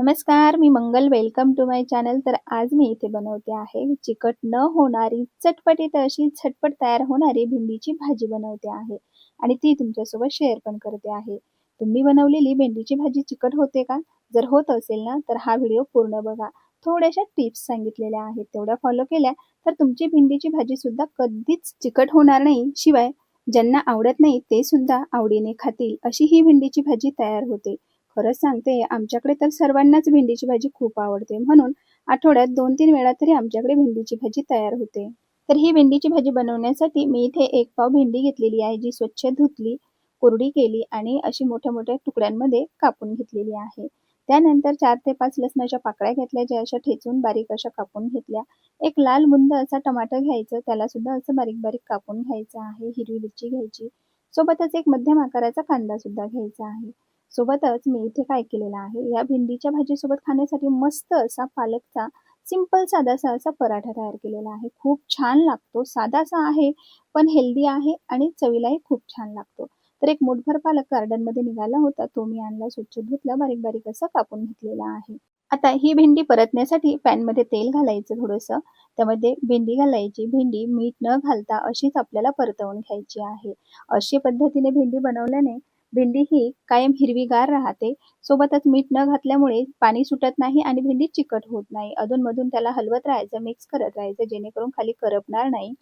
नमस्कार मी Mangal. Welcome to my channel तर आज मी इथे बनवते आहे चिकट न होणारी चटपटीत अशी झटपट तयार होणारी भेंडीची भाजी बनवते आहे. आणि ती तुमच्यासोबत शेअर पण करते आहे. तुम्ही बनवलेली भेंडीची भाजी चिकट होते का? जर होत असेल ना तर हा व्हिडिओ पूर्ण बघा. थोड्याशा टिप्स सांगितलेल्या आहेत. तेवढ्या फॉलो केल्या तर तुमची भेंडीची भाजी सुद्धा कधीच चिकट होणार नाही. शिवाय ज्यांना आवडत नाही ते सुद्धा आवडीने खातील. अशी ही भेंडीची भाजी तयार होते. खरंच सांगते आमच्याकडे तर सर्वांनाच भेंडीची भाजी खूप आवडते. म्हणून आठवड्यात दोन तीन वेळा तरी आमच्याकडे भेंडीची भाजी तयार होते. तर ही भेंडीची भाजी बनवण्यासाठी मी इथे एक पाव भेंडी घेतलेली आहे जी स्वच्छ धुतली कोरडी केली आणि अशी मोठ्या मोठ्या तुकड्यांमध्ये कापून घेतलेली आहे. त्यानंतर चार ते पाच लसणाच्या पाकळ्या घेतल्या ज्या अशा ठेचून बारीक अशा कापून घेतल्या. एक लाल बुंद असा टमाटर घ्यायचं त्याला सुद्धा असं बारीक बारीक कापून घ्यायचं आहे हिरवी मिरची घ्यायची. सोबतच एक मध्यम आकाराचा कांदा सुद्धा घ्यायचा आहे. सोबतच मी इथे काय केलेलं आहे? या भेंडीच्या भाजीसोबत खाण्यासाठी मस्त असा पालकचा सिंपल साधासा असा पराठा तयार केलेला आहे. खूप छान लागतो. साधासा आहे पण हेल्दी आहे आणि चवीलाही खूप छान लागतो. तर एक मुठभर पालक गार्डनमध्ये निघाला होता. तो मी आणला स्वच्छ धुतला बारीक बारीक असं कापून घेतलेला आहे. आता ही भेंडी परतण्यासाठी पॅनमध्ये तेल घालायचं थोडंसं. त्यामध्ये भेंडी घालायची. भेंडी मीठ न घालता अशीच आपल्याला परतवून घ्यायची आहे. अशी पद्धतीने भेंडी बनवल्याने भेंडी ही कायम हिरवीगार राहते. सोबतच मीठ न घातल्यामुळे पाणी सुटत नाही आणि भेंडी चिकट होत नाही. अधूनमधून त्याला हलवत राहायचं मिक्स करत राहायचं जेणेकरून खाली करपणार नाही.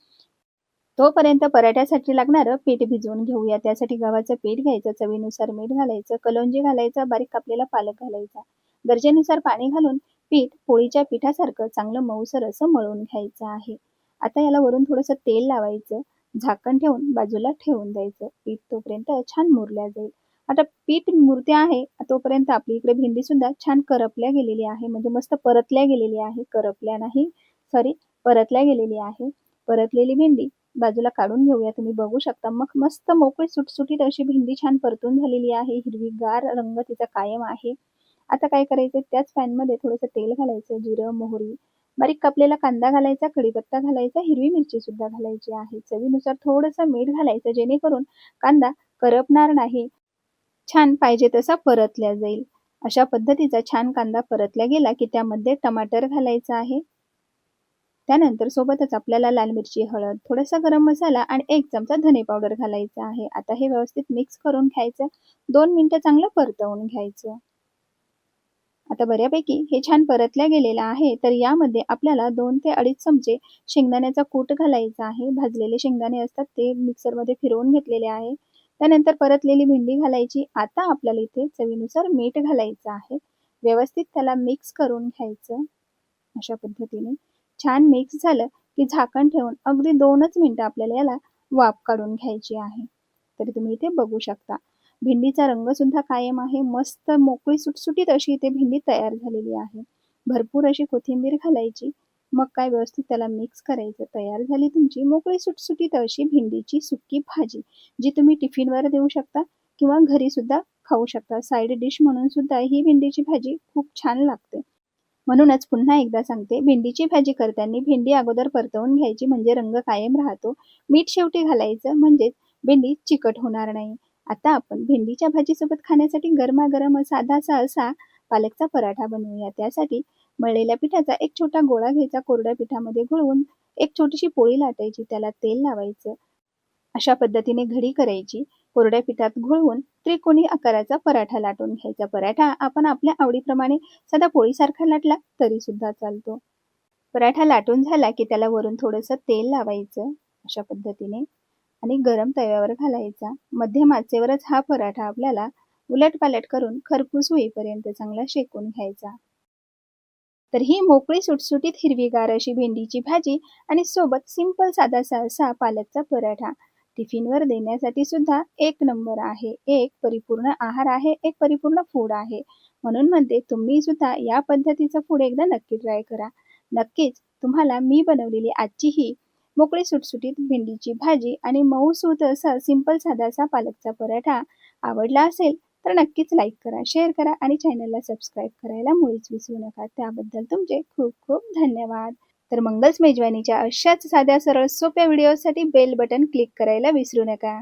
तोपर्यंत पराठ्यासाठी लागणारं पीठ भिजवून घेऊया. त्यासाठी गव्हाचं पीठ घ्यायचं चवीनुसार मीठ घालायचं कलोंजी घालायचं बारीक कापलेला पालक घालायचा. गरजेनुसार पाणी घालून पीठ पोळीच्या पिठासारखं चांगलं मऊसर असं मळून घ्यायचं आहे. आता याला वरून थोडंसं तेल लावायचं. झाकण ठेवून बाजूला ठेवून द्यायचं. पीठ तोपर्यंत छान मुरल्या जाईल. आता पीठ मुरते आहे तोपर्यंत आपली इकडे भेंडी सुद्धा छान करपल्या गेलेली आहे. म्हणजे मस्त परतल्या गेलेली आहे. करपल्या नाही सॉरी परतल्या गेलेली आहे. परतलेली भेंडी बाजूला काढून घेऊया. तुम्ही बघू शकता मग मस्त मोकळी सुटसुटीत अशी भेंडी छान परतून झालेली आहे. हिरवीगार रंग तिचा कायम आहे. आता काय करायचं त्याच पॅनमध्ये थोडंसं तेल घालायचं जिरं मोहरी बारीक कापलेला कांदा घालायचा कढीपत्ता घालायचा हिरवी मिरची सुद्धा घालायची आहे. चवीनुसार थोडंसं मीठ घालायचं जेणेकरून कांदा करपणार नाही. छान पाहिजे तसा परतल्या जाईल. अशा पद्धतीचा छान कांदा परतल्या गेला की त्यामध्ये टमाटर घालायचा आहे. त्यानंतर सोबतच आपल्याला लाल मिरची हळद थोडासा गरम मसाला आणि एक चमचा धने पावडर घालायचा आहे. आता हे व्यवस्थित मिक्स करून घ्यायचं. दोन मिनटं चांगलं परतवून घ्यायचं. आता बऱ्यापैकी हे छान परतल्या गेलेलं आहे तर यामध्ये आपल्याला दोन ते अडीच चमचे शेंगदाण्याचा कूट घालायचा आहे. भाजलेले शेंगदाणे असतात ते मिक्सरमध्ये फिरवून घेतलेले आहे. त्यानंतर परतलेली भेंडी घालायची. आता आपल्याला इथे चवीनुसार मीठ घालायचं आहे. व्यवस्थित त्याला मिक्स करून घ्यायचं. अशा पद्धतीने छान मिक्स झालं की झाकण ठेवून अगदी दोनच मिनिटं आपल्याला याला वाफ काढून घ्यायची आहे. तरी तुम्ही इथे बघू शकता. भेंडीचा रंग सुद्धा कायम आहे. मस्त मोकळी सुटसुटीत अशी इथे भेंडी तयार झालेली आहे. भरपूर अशी कोथिंबीर घालायची. मग काय व्यवस्थित त्याला मिक्स करायचं. तयार झाली तुमची मोकळी सुटसुटीत अशी भेंडीची सुकी भाजी जी तुम्ही टिफिनवर देऊ शकता किंवा घरी सुद्धा खाऊ शकता. साईड डिश म्हणून सुद्धा ही भेंडीची भाजी खूप छान लागते. म्हणूनच पुन्हा एकदा सांगते भेंडीची भाजी करताना भेंडी अगोदर परतवून घ्यायची म्हणजे रंग कायम राहतो. मीठ शेवटी घालायचं म्हणजेच भेंडी चिकट होणार नाही. आता आपण भेंडीच्या भाजीसोबत खाण्यासाठी गरमागरम साधासा असा पालकचा पराठा बनवूया. त्यासाठी मळलेल्या पिठाचा एक छोटा गोळा घ्यायचा कोरड्या पिठामध्ये घोळवून एक छोटीशी पोळी लाटायची त्याला तेल लावायचं. अशा पद्धतीने घडी करायची. कोरड्या पिठात घोळवून त्रिकोणी आकाराचा पराठा लाटून घ्यायचा. पराठा आपण आपल्या आवडीप्रमाणे साधा पोळीसारखा लाटला तरी सुद्धा चालतो. पराठा लाटून झाला की त्याला वरून थोडंसं तेल लावायचं अशा पद्धतीने. आणि गरम तव्यावर घालायचा. मध्यम आचेवरच हा पराठा आपल्याला उलटपालट करून खरपूस होईपर्यंत चांगला शेकून घ्यायचा. तर ही मोकळी सुटसुटीत हिरवीगार अशी भेंडीची भाजी आणि सोबत सिंपल साधा असा पालकचा पराठा. टिफिनवर देण्यासाठी सुद्धा एक नंबर आहे. एक परिपूर्ण आहार आहे एक परिपूर्ण फूड आहे. म्हणून म्हणते तुम्ही सुद्धा या पद्धतीचं फूड एकदा नक्की ट्राय करा. नक्कीच तुम्हाला मी बनवलेली आजची ही मोकळी सुटसुटीत भेंडीची भाजी आणि मऊसूत असा सिंपल साधासा पालकचा पराठा आवडला असेल तर नक्कीच लाईक करा शेअर करा आणि चॅनलला सबस्क्राईब करायला मुळीच विसरू नका. त्याबद्दल तुमचे खूप खूप धन्यवाद. तर मंगल्स मेजवानीच्या अशाच साध्या सरळ सोप्या व्हिडिओसाठी बेल बटन क्लिक करायला विसरू नका.